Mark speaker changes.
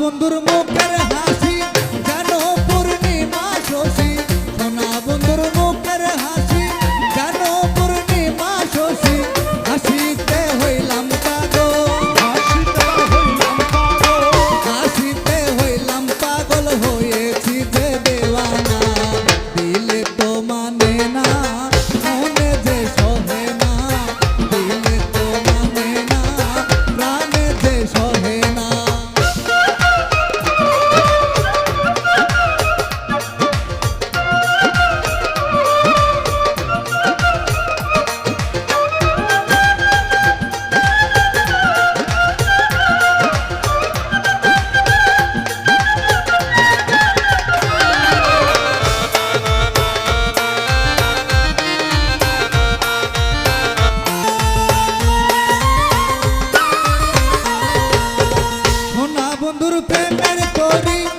Speaker 1: বন্ধুর মুখের প্রেমের করি।